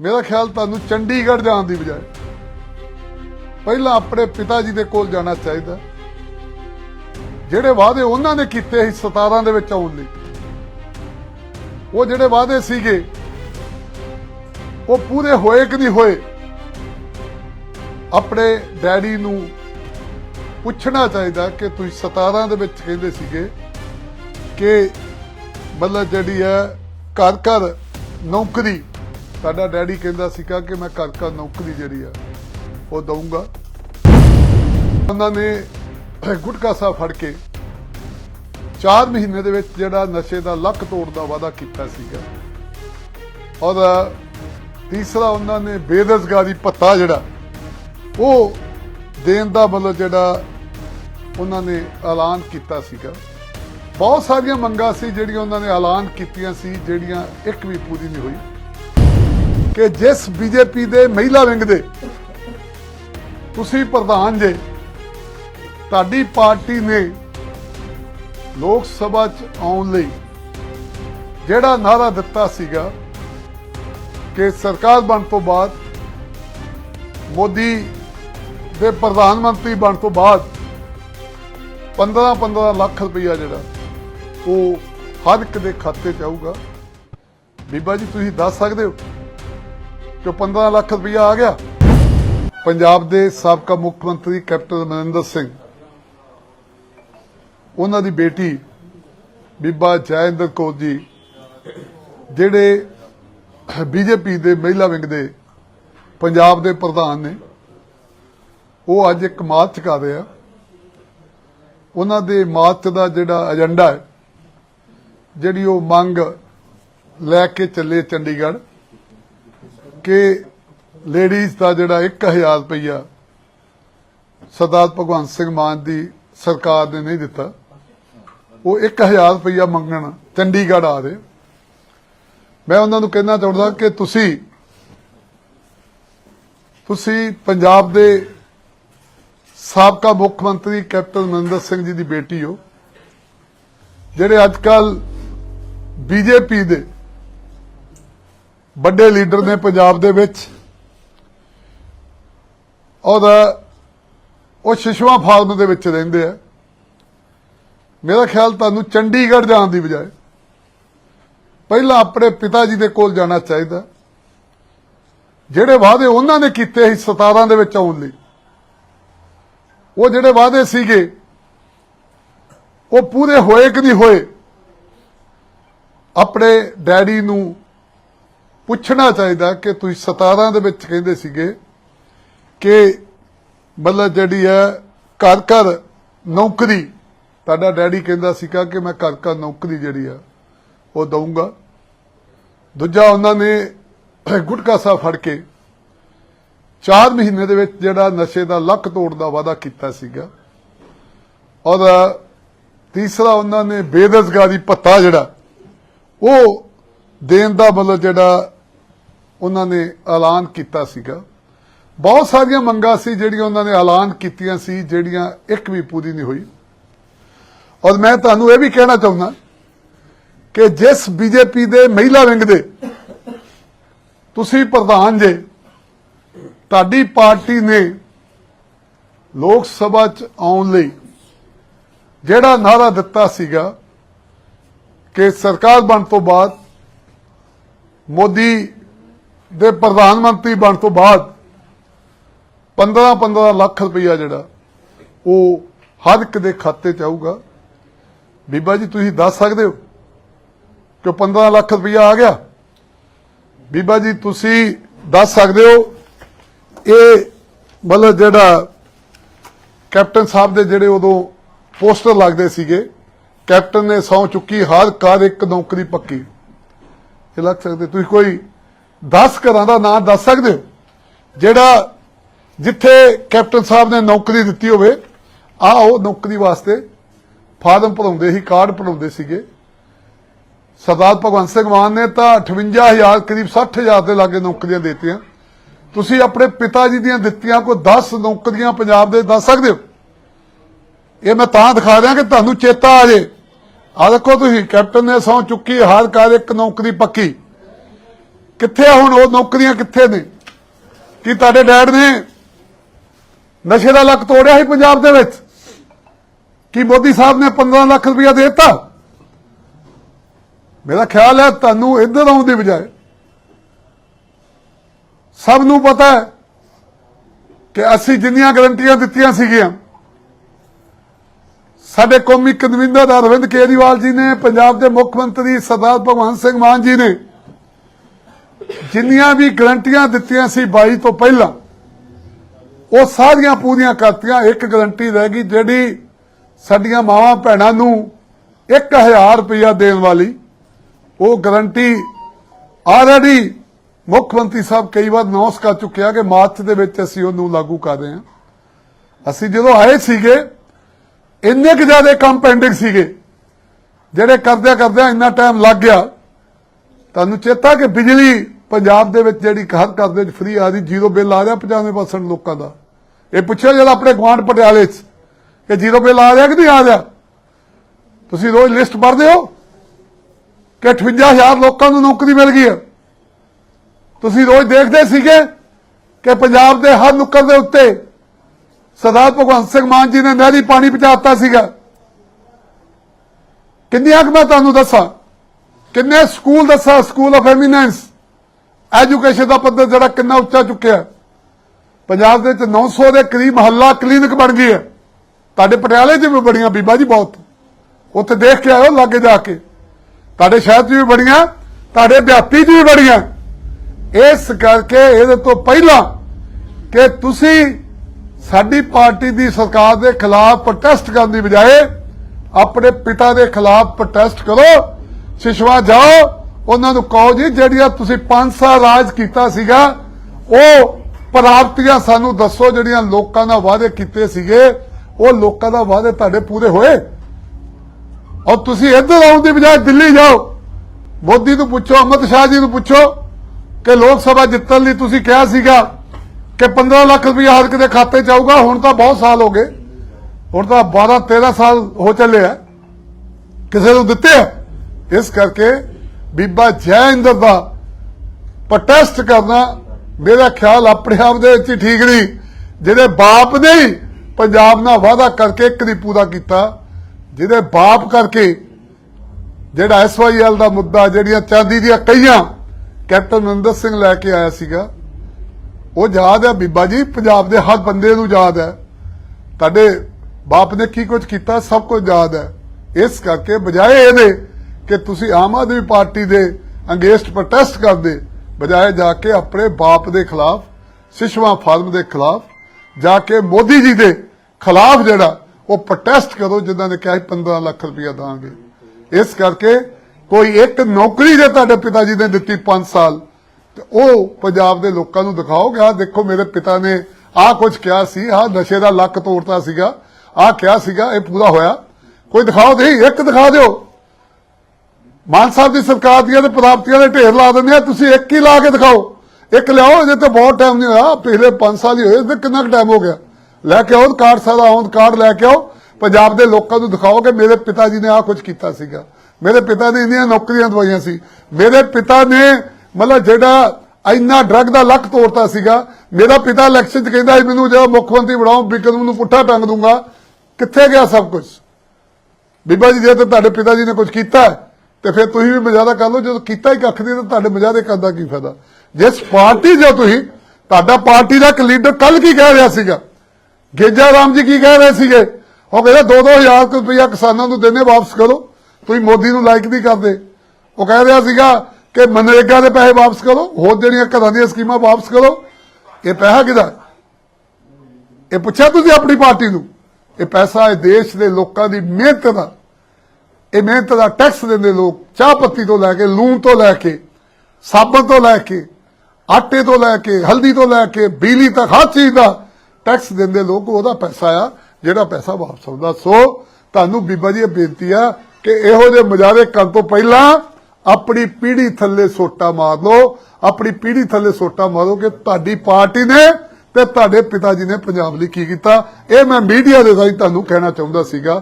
ਮੇਰਾ ਖਿਆਲ ਤੁਹਾਨੂੰ ਚੰਡੀਗੜ੍ਹ ਜਾਣ ਦੀ ਬਜਾਏ ਪਹਿਲਾਂ ਆਪਣੇ ਪਿਤਾ ਜੀ ਦੇ ਕੋਲ ਜਾਣਾ ਚਾਹੀਦਾ। ਜਿਹੜੇ ਵਾਅਦੇ ਉਹਨਾਂ ਨੇ ਕੀਤੇ ਸੀ 17 ਦੇ ਵਿੱਚ ਆਉਣ ਲਈ, ਉਹ ਜਿਹੜੇ ਵਾਅਦੇ ਸੀਗੇ, ਉਹ ਪੂਰੇ ਹੋਏ ਕਿ ਨਹੀਂ ਹੋਏ, ਆਪਣੇ ਡੈਡੀ ਨੂੰ ਪੁੱਛਣਾ ਚਾਹੀਦਾ ਕਿ ਤੁਸੀਂ 17 ਦੇ ਵਿੱਚ ਕਹਿੰਦੇ ਸੀਗੇ ਕਿ ਮਤਲਬ ਜਿਹੜੀ ਹੈ ਘਰ ਘਰ ਨੌਕਰੀ ਸਾਡਾ ਡੈਡੀ ਕਹਿੰਦਾ ਸੀਗਾ ਕਿ ਮੈਂ ਘਰ ਘਰ ਨੌਕਰੀ ਜਿਹੜੀ ਆ, ਉਹ ਦਊਂਗਾ। ਉਹਨਾਂ ਨੇ ਗੁਟਕਾ ਸਾਹਿਬ ਫੜ ਕੇ 4 ਮਹੀਨੇ ਦੇ ਵਿੱਚ ਜਿਹੜਾ ਨਸ਼ੇ ਦਾ ਲੱਕ ਤੋੜ ਦਾ ਵਾਅਦਾ ਕੀਤਾ ਸੀਗਾ। ਔਰ ਤੀਸਰਾ ਉਹਨਾਂ ਨੇ ਬੇਰੁਜ਼ਗਾਰੀ ਭੱਤਾ ਜਿਹੜਾ, ਉਹ ਦੇਣ ਦਾ ਮਤਲਬ ਜਿਹੜਾ ਉਹਨਾਂ ਨੇ ਐਲਾਨ ਕੀਤਾ ਸੀਗਾ। ਬਹੁਤ ਸਾਰੀਆਂ ਮੰਗਾਂ ਸੀ ਜਿਹੜੀਆਂ ਉਹਨਾਂ ਨੇ ਐਲਾਨ ਕੀਤੀਆਂ ਸੀ, ਜਿਹੜੀਆਂ ਇੱਕ ਵੀ ਪੂਰੀ ਨਹੀਂ ਹੋਈ। ਕਿ ਜਿਸ ਬੀਜੇਪੀ ਦੇ ਮਹਿਲਾ ਵਿੰਗ ਦੇ ਤੁਸੀਂ ਪ੍ਰਧਾਨ ਜੇ, ਤੁਹਾਡੀ ਪਾਰਟੀ ਨੇ ਲੋਕ ਸਭਾ ਚ ਆਉਣ ਲਈ ਜਿਹੜਾ ਨਾਰਾ ਦਿੱਤਾ ਸੀਗਾ ਕਿ ਸਰਕਾਰ ਬਣ ਤੋਂ ਬਾਅਦ, ਮੋਦੀ ਦੇ ਪ੍ਰਧਾਨ ਮੰਤਰੀ ਬਣ ਤੋਂ ਬਾਅਦ 15-15 ਲੱਖ ਰੁਪਈਆ ਜਿਹੜਾ ਉਹ ਹਰ ਇੱਕ ਦੇ ਖਾਤੇ 'ਚ ਆਊਗਾ। ਬੀਬਾ ਜੀ, ਤੁਸੀਂ ਦੱਸ ਸਕਦੇ ਹੋ? ਕਿ 15 ਲੱਖ ਰੁਪਈਆ ਆ ਗਿਆ। ਪੰਜਾਬ ਦੇ ਸਾਬਕਾ ਮੁੱਖ ਮੰਤਰੀ ਕੈਪਟਨ ਅਮਰਿੰਦਰ ਸਿੰਘ, ਉਹਨਾਂ ਦੀ ਬੇਟੀ ਬੀਬਾ ਜੈਇੰਦਰ ਕੌਰ ਜੀ, ਜਿਹੜੇ ਬੀਜੇਪੀ ਦੇ ਮਹਿਲਾ ਵਿੰਗ ਦੇ ਪੰਜਾਬ ਦੇ ਪ੍ਰਧਾਨ ਨੇ, ਉਹ ਅੱਜ ਇੱਕ ਮਾਰਚ ਕਰ ਰਹੇ ਆ। ਉਹਨਾਂ ਦੇ ਮਾਰਚ ਦਾ ਜਿਹੜਾ ਏਜੰਡਾ ਹੈ, ਜਿਹੜੀ ਉਹ ਮੰਗ ਲੈ ਕੇ ਚੱਲੇ ਚੰਡੀਗੜ੍ਹ ਕਿ ਲੇਡੀਜ਼ ਦਾ ਜਿਹੜਾ 1000 ਰੁਪਈਆ ਸਰਦਾਰ ਭਗਵੰਤ ਸਿੰਘ ਮਾਨ ਦੀ ਸਰਕਾਰ ਨੇ ਨਹੀਂ ਦਿੱਤਾ। ਉਹ 1000 ਰੁਪਈਆ ਮੰਗਣ ਚੰਡੀਗੜ੍ਹ ਆ ਰਹੇ। ਮੈਂ ਉਹਨਾਂ ਨੂੰ ਕਹਿਣਾ ਚਾਹੁੰਦਾ ਕਿ ਤੁਸੀਂ ਤੁਸੀਂ ਪੰਜਾਬ ਦੇ ਸਾਬਕਾ ਮੁੱਖ ਮੰਤਰੀ ਕੈਪਟਨ ਅਮਰਿੰਦਰ ਸਿੰਘ ਜੀ ਦੀ ਬੇਟੀ ਹੋ, ਜਿਹੜੇ ਅੱਜ ਕੱਲ ਬੀਜੇਪੀ ਦੇ ਵੱਡੇ ਲੀਡਰ ਨੇ ਪੰਜਾਬ ਦੇ ਵਿੱਚ। ਔਰ ਉਹ ਸ਼ਿਸ਼ਵਾ ਫਾਰਮ ਦੇ ਵਿੱਚ ਰਹਿੰਦੇ ਆ। ਮੇਰਾ ਖਿਆਲ ਤੁਹਾਨੂੰ ਚੰਡੀਗੜ੍ਹ ਜਾਣ ਦੀ ਬਜਾਏ ਪਹਿਲਾਂ ਆਪਣੇ ਪਿਤਾ ਜੀ ਦੇ ਕੋਲ ਜਾਣਾ ਚਾਹੀਦਾ। ਜਿਹੜੇ ਵਾਅਦੇ ਉਹਨਾਂ ਨੇ ਕੀਤੇ ਸੀ 17 ਦੇ ਵਿੱਚ ਆਉਣ ਲਈ, ਉਹ ਜਿਹੜੇ ਵਾਅਦੇ ਸੀਗੇ, ਉਹ ਪੂਰੇ ਹੋਏ ਕਿ ਨਹੀਂ ਹੋਏ, ਆਪਣੇ ਡੈਡੀ ਨੂੰ ਪੁੱਛਣਾ ਚਾਹੀਦਾ ਕਿ ਤੁਸੀਂ 17 ਦੇ ਵਿੱਚ ਕਹਿੰਦੇ ਸੀਗੇ ਕਿ ਮਤਲਬ ਜਿਹੜੀ ਹੈ ਘਰ ਘਰ ਨੌਕਰੀ, ਤੁਹਾਡਾ ਡੈਡੀ ਕਹਿੰਦਾ ਸੀਗਾ ਕਿ ਮੈਂ ਘਰ ਘਰ ਨੌਕਰੀ ਜਿਹੜੀ ਆ, ਉਹ ਦਊਂਗਾ। ਦੂਜਾ ਉਹਨਾਂ ਨੇ ਗੁਟਕਾ ਸਾਹਿਬ ਫੜ ਕੇ 4 ਮਹੀਨੇ ਦੇ ਵਿੱਚ ਜਿਹੜਾ ਨਸ਼ੇ ਦਾ ਲੱਕ ਤੋੜ ਦਾ ਵਾਅਦਾ ਕੀਤਾ ਸੀਗਾ। ਔਰ ਤੀਸਰਾ ਉਹਨਾਂ ਨੇ ਬੇਰੁਜ਼ਗਾਰੀ ਭੱਤਾ ਜਿਹੜਾ, ਉਹ ਦੇਣ ਦਾ ਮਤਲਬ ਜਿਹੜਾ ਉਹਨਾਂ ਨੇ ਐਲਾਨ ਕੀਤਾ ਸੀਗਾ। ਬਹੁਤ ਸਾਰੀਆਂ ਮੰਗਾਂ ਸੀ ਜਿਹੜੀਆਂ ਉਹਨਾਂ ਨੇ ਐਲਾਨ ਕੀਤੀਆਂ ਸੀ, ਜਿਹੜੀਆਂ ਇੱਕ ਵੀ ਪੂਰੀ ਨਹੀਂ ਹੋਈ। ਔਰ ਮੈਂ ਤੁਹਾਨੂੰ ਇਹ ਵੀ ਕਹਿਣਾ ਚਾਹੁੰਦਾ ਕਿ ਜਿਸ ਬੀਜੇਪੀ ਦੇ ਮਹਿਲਾ ਵਿੰਗ ਦੇ ਤੁਸੀਂ ਪ੍ਰਧਾਨ ਜੇ, ਤੁਹਾਡੀ ਪਾਰਟੀ ਨੇ ਲੋਕ ਸਭਾ ਚ ਆਉਣ ਲਈ ਜਿਹੜਾ ਨਾਰਾ ਦਿੱਤਾ ਸੀਗਾ ਕਿ ਸਰਕਾਰ ਬਣ ਤੋਂ ਬਾਅਦ ਮੋਦੀ ਦੇ ਪ੍ਰਧਾਨ ਮੰਤਰੀ ਬਣ ਤੋਂ ਬਾਅਦ 15-15 ਲੱਖ ਰੁਪਈਆ ਜਿਹੜਾ, ਉਹ ਹਰ ਇੱਕ ਦੇ ਖਾਤੇ 'ਚ ਆਊਗਾ। ਬੀਬਾ ਜੀ, ਤੁਸੀਂ ਦੱਸ ਸਕਦੇ ਹੋ ਕਿ 15 ਲੱਖ ਰੁਪਈਆ ਆ ਗਿਆ? ਬੀਬਾ ਜੀ, ਤੁਸੀਂ ਦੱਸ ਸਕਦੇ ਹੋ ਇਹ ਮਤਲਬ ਜਿਹੜਾ ਕੈਪਟਨ ਸਾਹਿਬ ਦੇ ਜਿਹੜੇ ਉਦੋਂ ਪੋਸਟਰ ਲੱਗਦੇ ਸੀਗੇ, ਕੈਪਟਨ ਨੇ ਸੌ ਚੁੱਕੀ, ਹਰ ਕਾਰ ਇੱਕ ਨੌਕਰੀ ਪੱਕੀ। ਇਹ ਲੱਗ ਸਕਦੇ ਤੁਸੀਂ ਕੋਈ 10 ਘਰਾਂ ਦਾ ਨਾਮ ਦੱਸ ਸਕਦੇ ਹੋ? ਜਿਹੜਾ ਜਿੱਥੇ ਕੈਪਟਨ ਸਾਹਿਬ ਨੇ ਨੌਕਰੀ ਦਿੱਤੀ ਹੋਵੇ, ਆ ਉਹ ਨੌਕਰੀ ਵਾਸਤੇ ਫਾਰਮ ਭਰਾਉਂਦੇ ਸੀ, ਕਾਰਡ ਭਰਾਉਂਦੇ ਸੀਗੇ। ਸਰਦਾਰ ਭਗਵੰਤ ਸਿੰਘ ਮਾਨ ਨੇ ਤਾਂ 58000 ਕਰੀਬ 60000 ਦੇ ਲਾਗੇ ਨੌਕਰੀਆਂ ਦਿੱਤੀਆਂ। ਤੁਸੀਂ ਆਪਣੇ ਪਿਤਾ ਜੀ ਦੀਆਂ ਦਿੱਤੀਆਂ ਕੋਈ 10 ਨੌਕਰੀਆਂ ਪੰਜਾਬ ਦੇ ਦੱਸ ਸਕਦੇ ਹੋ? ਇਹ ਮੈਂ ਤਾਂ ਦਿਖਾ ਰਿਹਾ ਕਿ ਤੁਹਾਨੂੰ ਚੇਤਾ ਆ ਜੇ। ਆ ਦੇਖੋ ਤੁਸੀਂ, ਕੈਪਟਨ ਨੇ ਸਹੁੰ ਚੁੱਕੀ, ਹਰ ਕਾਰ ਇੱਕ ਨੌਕਰੀ ਪੱਕੀ। ਕਿੱਥੇ ਹੁਣ, ਉਹ ਨੌਕਰੀਆਂ ਕਿੱਥੇ ਨੇ? ਕੀ ਤੁਹਾਡੇ ਡੈਡ ਨੇ ਨਸ਼ੇ ਦਾ ਲੱਕ ਤੋੜਿਆ ਸੀ ਪੰਜਾਬ ਦੇ ਵਿੱਚ? ਕੀ ਮੋਦੀ ਸਾਹਿਬ ਨੇ 15 ਲੱਖ ਰੁਪਇਆ ਦੇ ਦਿੱਤਾ? ਮੇਰਾ ਖਿਆਲ ਹੈ ਤੁਹਾਨੂੰ ਇੱਧਰ ਆਉਣ ਦੀ ਬਜਾਏ ਸਭ ਨੂੰ ਪਤਾ ਹੈ ਕਿ ਅਸੀਂ ਜਿੰਨੀਆਂ ਗਰੰਟੀਆਂ ਦਿੱਤੀਆਂ ਸੀਗੀਆਂ, ਸਾਡੇ ਕੌਮੀ ਕਨਵੀਨਰ ਅਰਵਿੰਦ ਕੇਜਰੀਵਾਲ ਜੀ ਨੇ, ਪੰਜਾਬ ਦੇ ਮੁੱਖ ਮੰਤਰੀ ਸਰਦਾਰ ਭਗਵੰਤ ਸਿੰਘ ਮਾਨ ਜੀ ਨੇ ਜਿੰਨੀਆਂ ਵੀ ਗਰੰਟੀਆਂ ਦਿੱਤੀਆਂ ਸੀ 22 ਤੋਂ ਪਹਿਲਾਂ, ਉਹ ਸਾਰੀਆਂ ਪੂਰੀਆਂ ਕਰਤੀਆਂ, ਇੱਕ ਗਰੰਟੀ ਰਹਿ ਗਈ ਜਿਹੜੀ ਸਾਡੀਆਂ ਮਾਵਾਂ ਭੈਣਾਂ ਨੂੰ 1000 ਰੁਪਇਆ ਦੇਣ ਵਾਲੀ। ਉਹ ਗਰੰਟੀ ਆਲਰੇਡੀ ਮੁੱਖ ਮੰਤਰੀ ਸਾਹਿਬ ਕਈ ਵਾਰ ਅਨਾਉਂਸ ਕਰ ਚੁੱਕਿਆ ਕਿ ਮਾਰਚ ਦੇ ਵਿੱਚ ਅਸੀਂ ਉਹਨੂੰ ਲਾਗੂ ਕਰ ਰਹੇ ਹਾਂ। ਅਸੀਂ ਜਦੋਂ ਆਏ ਸੀਗੇ, ਇੰਨੇ ਕੁ ਜ਼ਿਆਦਾ ਕੰਮ ਪੈਂਡਿੰਗ ਸੀਗੇ, ਜਿਹੜੇ ਕਰਦਿਆਂ ਕਰਦਿਆਂ ਇੰਨਾ ਟਾਈਮ ਲੱਗ ਗਿਆ। ਤੁਹਾਨੂੰ ਚੇਤਾ ਕਿ ਬਿਜਲੀ ਪੰਜਾਬ ਦੇ ਵਿੱਚ ਜਿਹੜੀ ਹਰ ਘਰ ਦੇ ਵਿੱਚ ਫ੍ਰੀ ਆ ਰਹੀ ਜ਼ੀਰੋ ਬਿੱਲ ਆ ਰਿਹਾ 95% ਲੋਕਾਂ ਦਾ। ਇਹ ਪੁੱਛਿਆ ਜਦ ਆਪਣੇ ਗਵਾਂਢ ਪਟਿਆਲੇ 'ਚ ਕਿ ਜ਼ੀਰੋ ਬਿੱਲ ਆ ਰਿਹਾ ਕਿ ਨਹੀਂ ਆ ਰਿਹਾ? ਤੁਸੀਂ ਰੋਜ਼ ਲਿਸਟ ਪੜ੍ਹਦੇ ਹੋ ਕਿ 58000 ਲੋਕਾਂ ਨੂੰ ਨੌਕਰੀ ਮਿਲ ਗਈ ਹੈ। ਤੁਸੀਂ ਰੋਜ਼ ਦੇਖਦੇ ਸੀਗੇ ਕਿ ਪੰਜਾਬ ਦੇ ਹਰ ਨੁੱਕਰ ਦੇ ਉੱਤੇ ਸਰਦਾਰ ਭਗਵੰਤ ਸਿੰਘ ਮਾਨ ਜੀ ਨੇ ਨਹਿਰੀ ਪਾਣੀ ਪਹੁੰਚਾਤਾ ਸੀਗਾ। ਕਿੰਨੀਆਂ ਕੁ ਮੈਂ ਤੁਹਾਨੂੰ ਦੱਸਾਂ? ਕਿੰਨੇ ਸਕੂਲ ਦੱਸਾਂ? ਸਕੂਲ ਆਫ ਐਮੀਨੈਂਸ ਐਜੂਕੇਸ਼ਨ ਦਾ ਪੱਧਰ ਜਿਹੜਾ ਕਿੰਨਾ ਉੱਚਾ ਚੁੱਕਿਆ ਪੰਜਾਬ ਦੇ ਵਿੱਚ 900 ਦੇ ਕਰੀਬ ਮਹੱਲਾ ਕਲੀਨਿਕ ਬਣ ਗਈ ਹੈ। ਤੁਹਾਡੇ ਪਟਿਆਲੇ 'ਚ ਵੀ ਬੜੀਆਂ ਬੀਬਾ ਜੀ ਬਹੁਤ। ਉੱਥੇ ਦੇਖ ਕੇ ਆਇਓ ਲਾਗੇ ਜਾ ਕੇ। ਤੁਹਾਡੇ ਸ਼ਹਿਰ 'ਚ ਵੀ ਬੜੀਆਂ, ਤੁਹਾਡੇ ਵਿਆਪੀ 'ਚ ਵੀ ਬੜੀਆਂ। ਇਸ ਕਰਕੇ ਇਹਦੇ ਤੋਂ ਪਹਿਲਾਂ ਕਿ ਤੁਸੀਂ ਸਾਡੀ ਪਾਰਟੀ ਦੀ ਸਰਕਾਰ ਦੇ ਖਿਲਾਫ ਪ੍ਰੋਟੈਸਟ ਕਰਨ ਦੀ ਬਜਾਏ ਆਪਣੇ ਪਿਤਾ ਦੇ ਖਿਲਾਫ ਪ੍ਰੋਟੈਸਟ ਕਰੋ, ਸ਼ਿਸ਼ਵਾ ਜਾਓ ਉਹਨਾਂ ਨੂੰ ਕਹੋ ਜੀ, ਜਿਹੜੀਆਂ ਤੁਸੀਂ 5 ਸਾਲ ਰਾਜ ਕੀਤਾ ਸੀਗਾ, ਉਹ ਪ੍ਰਾਪਤੀਆਂ ਸਾਨੂੰ ਦੱਸੋ, ਜਿਹੜੀਆਂ ਲੋਕਾਂ ਨਾਲ ਵਾਅਦੇ ਕੀਤੇ ਸੀਗੇ, ਉਹ ਲੋਕਾਂ ਦਾ ਵਾਅਦੇ ਤੁਹਾਡੇ ਪੂਰੇ ਹੋਏ? ਔਰ ਤੁਸੀਂ ਇੱਧਰ ਆਉਣ ਦੀ ਬਜਾਏ ਦਿੱਲੀ ਜਾਓ। ਮੋਦੀ ਨੂੰ ਪੁੱਛੋ, ਅਮਿਤ ਸ਼ਾਹ ਜੀ ਨੂੰ ਪੁੱਛੋ ਕਿ ਲੋਕ ਸਭਾ ਜਿੱਤਣ ਲਈ ਤੁਸੀਂ ਕਿਹਾ ਸੀਗਾ ਕਿ 15 ਲੱਖ ਰੁਪਏ ਹਰ ਇੱਕ ਖਾਤੇ 'ਚ ਆਊਗਾ, ਹੁਣ ਤਾਂ ਬਹੁਤ ਸਾਲ ਹੋ ਗਏ। ਹੁਣ ਤਾਂ 12 13 ਸਾਲ ਹੋ ਚੱਲੇ ਆ। ਕਿਸੇ ਨੂੰ ਦਿੱਤੇ ਆ। ਇਸ ਕਰਕੇ ਬੀਬਾ ਜੈ ਇੰਦਰ ਦਾ ਪ੍ਰੋਟੈਸਟ ਕਰਨਾ, ਮੇਰਾ ਖਿਆਲ ਆਪਣੇ ਆਪ ਦੇ ਵਿੱਚ ਹੀ ਠੀਕ ਨਹੀਂ। ਜਿਹਦੇ ਬਾਪ ਨੇ ਪੰਜਾਬ ਨਾਲ ਵਾਅਦਾ ਕਰਕੇ ਇੱਕ ਨਹੀਂ ਪੂਰਾ ਕੀਤਾ, ਜਿਹਦੇ ਬਾਪ ਕਰਕੇ ਜਿਹੜਾ ਐਸਵਾਈਐਲ ਦਾ ਮੁੱਦਾ, ਜਿਹੜੀਆਂ ਚਾਂਦੀ ਦੀਆਂ ਕਈਆਂ ਕੈਪਟਨ ਅਮਰਿੰਦਰ ਸਿੰਘ ਲੈ ਕੇ ਆਇਆ ਸੀਗਾ, ਉਹ ਯਾਦ ਹੈ ਬੀਬਾ ਜੀ? ਪੰਜਾਬ ਦੇ ਹਰ ਬੰਦੇ ਨੂੰ ਯਾਦ ਹੈ। ਤੁਹਾਡੇ ਬਾਪ ਨੇ ਕੀ ਕੁਝ ਕੀਤਾ? ਸਭ ਕੁਝ ਯਾਦ ਹੈ। ਇਸ ਕਰਕੇ ਬਜਾਏ ਇਹਦੇ ਕਿ ਤੁਸੀਂ ਆਮ ਆਦਮੀ ਪਾਰਟੀ ਦੇ ਅੰਗੇਸਟ ਪ੍ਰੋਟੈਸਟ ਕਰਦੇ, ਬਜਾਏ ਜਾ ਕੇ ਆਪਣੇ ਬਾਪ ਦੇ ਖਿਲਾਫ, ਸਿਸ਼ਵਾ ਫਾਰਮ ਦੇ ਖਿਲਾਫ, ਜਾ ਕੇ ਮੋਦੀ ਜੀ ਦੇ ਖਿਲਾਫ ਜਿਹੜਾ, ਉਹ ਪ੍ਰੋਟੈਸਟ ਕਰੋ ਜਿਨ੍ਹਾਂ ਨੇ ਕਿਹਾ ਸੀ 15 ਲੱਖ ਰੁਪਇਆ ਦਾਂਗੇ। ਇਸ ਕਰਕੇ ਕੋਈ ਇੱਕ ਨੌਕਰੀ ਜੇ ਤੁਹਾਡੇ ਪਿਤਾ ਜੀ ਨੇ ਦਿੱਤੀ 5 ਸਾਲ, ਤੇ ਉਹ ਪੰਜਾਬ ਦੇ ਲੋਕਾਂ ਨੂੰ ਦਿਖਾਓਗੇ ਆ ਦੇਖੋ ਮੇਰੇ ਪਿਤਾ ਨੇ ਆਹ ਕੁਝ ਕਿਹਾ ਸੀ, ਆਹ ਨਸ਼ੇ ਦਾ ਲੱਕ ਤੋੜਤਾ ਸੀਗਾ, ਆਹ ਕਿਹਾ ਸੀਗਾ, ਇਹ ਪੂਰਾ ਹੋਇਆ। ਕੋਈ ਦਿਖਾਓ ਦੇ ਇੱਕ ਦਿਖਾ ਦਿਓ। ਮਾਨ ਸਾਹਿਬ ਦੀ ਸਰਕਾਰ ਦੀਆਂ ਤੇ ਪ੍ਰਾਪਤੀਆਂ ਦੇ ਢੇਰ ਲਾ ਦਿੰਦੇ ਆ। ਤੁਸੀਂ ਇੱਕ ਹੀ ਲਾ ਕੇ ਦਿਖਾਓ। ਇੱਕ ਲਿਆਓ, ਇਹਦੇ ਤੇ ਬਹੁਤ ਟਾਈਮ ਨਹੀਂ ਹੋਇਆ। ਪਿਛਲੇ 5 ਸਾਲ ਹੀ ਹੋਏ ਤੇ ਕਿੰਨਾ ਕੁ ਟਾਈਮ ਹੋ ਗਿਆ? ਲੈ ਕੇ ਆਓ ਕਾਰਡ ਸਾਰਾ ਆਉਂ ਕਾਰਡ ਲੈ ਕੇ ਆਓ। ਪੰਜਾਬ ਦੇ ਲੋਕਾਂ ਨੂੰ ਦਿਖਾਓ ਕਿ ਮੇਰੇ ਪਿਤਾ ਜੀ ਨੇ ਆਹ ਕੁਝ ਕੀਤਾ ਸੀਗਾ। ਮੇਰੇ ਪਿਤਾ ਨੇ ਇੰਨੀਆਂ ਨੌਕਰੀਆਂ ਦਵਾਈਆਂ ਸੀ। ਮੇਰੇ ਪਿਤਾ ਨੇ, ਮਤਲਬ ਜਿਹੜਾ ਇੰਨਾ ਡਰੱਗ ਦਾ ਲੱਕ ਤੋੜਤਾ ਸੀਗਾ, ਮੇਰਾ ਪਿਤਾ ਇਲੈਕਸ਼ਨ 'ਚ ਕਹਿੰਦਾ ਮੈਨੂੰ ਜਦੋਂ ਮੁੱਖ ਮੰਤਰੀ ਬਣਾਉ ਬਿਕਰਮ ਨੂੰ ਪੁੱਠਾ ਟੰਗ ਦੂੰਗਾ। ਕਿੱਥੇ ਗਿਆ ਸਭ ਕੁਝ ਬੀਬਾ ਜੀ, ਜੇ ਤਾਂ ਤੁਹਾਡੇ ਪਿਤਾ ਜੀ ਨੇ ਕੁਝ ਕੀਤਾ ਤੇ ਫਿਰ ਤੁਸੀਂ ਵੀ ਮਜ਼ਾਦਾ ਕਰ ਲਓ, ਜਦੋਂ ਕੀਤਾ ਹੀ ਕੱਖ ਨਹੀਂ ਤਾਂ ਤੁਹਾਡੇ ਮਜ਼ਾਦੇ ਕਰਦਾ ਕੀ ਫਾਇਦਾ? ਜਿਸ ਪਾਰਟੀ ਜੋ ਤੁਸੀਂ, ਤੁਹਾਡਾ ਪਾਰਟੀ ਦਾ ਇੱਕ ਲੀਡਰ ਕੱਲ ਕੀ ਕਹਿ ਰਿਹਾ ਸੀਗਾ? ਗੇਜਾ ਰਾਮ ਜੀ ਕੀ ਕਹਿ ਰਹੇ ਸੀਗੇ? ਉਹ ਕਹਿੰਦਾ 2-2000 ਰੁਪਇਆ ਕਿਸਾਨਾਂ ਨੂੰ ਦੇਣੇ ਵਾਪਸ ਕਰੋ। ਤੁਸੀਂ ਮੋਦੀ ਨੂੰ ਲਾਈਕ ਨਹੀਂ ਕਰਦੇ। ਉਹ ਕਹਿ ਰਿਹਾ ਸੀਗਾ ਕਿ ਮਨਰੇਗਾ ਦੇ ਪੈਸੇ ਵਾਪਸ ਕਰੋ, ਹੋਰ ਜਿਹੜੀਆਂ ਘਰਾਂ ਦੀਆਂ ਸਕੀਮਾਂ ਵਾਪਸ ਕਰੋ। ਇਹ ਪੈਸਾ ਕਿਹਦਾ? ਇਹ ਪੁੱਛਿਆ ਤੁਸੀਂ ਆਪਣੀ ਪਾਰਟੀ ਨੂੰ? ਇਹ ਪੈਸਾ ਇਹ ਦੇਸ਼ ਦੇ ਲੋਕਾਂ ਦੀ ਮਿਹਨਤ ਦਾ। ਇਹ ਮਿਹਨਤ ਦਾ ਟੈਕਸ ਦਿੰਦੇ ਲੋਕ, ਚਾਹ ਪੱਤੀ ਤੋਂ ਲੈ ਕੇ, ਲੂਣ ਤੋਂ ਲੈ ਕੇ, ਸਾਬਣ ਤੋਂ ਲੈ ਕੇ, ਆਟੇ ਤੋਂ ਲੈ ਕੇ, ਹਲਦੀ ਤੋਂ ਲੈ ਕੇ, ਬਿਜਲੀ ਤੱਕ, ਹਰ ਚੀਜ਼ ਦਾ ਟੈਕਸ ਦਿੰਦੇ ਲੋਕ, ਉਹਦਾ ਪੈਸਾ ਆ, ਜਿਹੜਾ ਪੈਸਾ ਵਾਪਸ ਆਉਂਦਾ। ਸੋ ਤੁਹਾਨੂੰ ਬੀਬਾ ਜੀ ਇਹ ਬੇਨਤੀ ਆ ਕਿ ਇਹੋ ਜਿਹੇ ਮਜਾਰੇ ਕਰਨ ਤੋਂ ਪਹਿਲਾਂ ਆਪਣੀ ਪੀੜੀ ਥੱਲੇ ਸੋਟਾ ਮਾਰ ਲਓ, ਆਪਣੀ ਪੀੜੀ ਥੱਲੇ ਸੋਟਾ ਮਾਰੋ ਕਿ ਤੁਹਾਡੀ ਪਾਰਟੀ ਨੇ ਤੇ ਤੁਹਾਡੇ ਪਿਤਾ ਜੀ ਨੇ ਪੰਜਾਬ ਲਈ ਕੀ ਕੀਤਾ। ਇਹ ਮੈਂ ਮੀਡੀਆ ਦੇ ਰਾਹੀਂ ਤੁਹਾਨੂੰ ਕਹਿਣਾ ਚਾਹੁੰਦਾ ਸੀਗਾ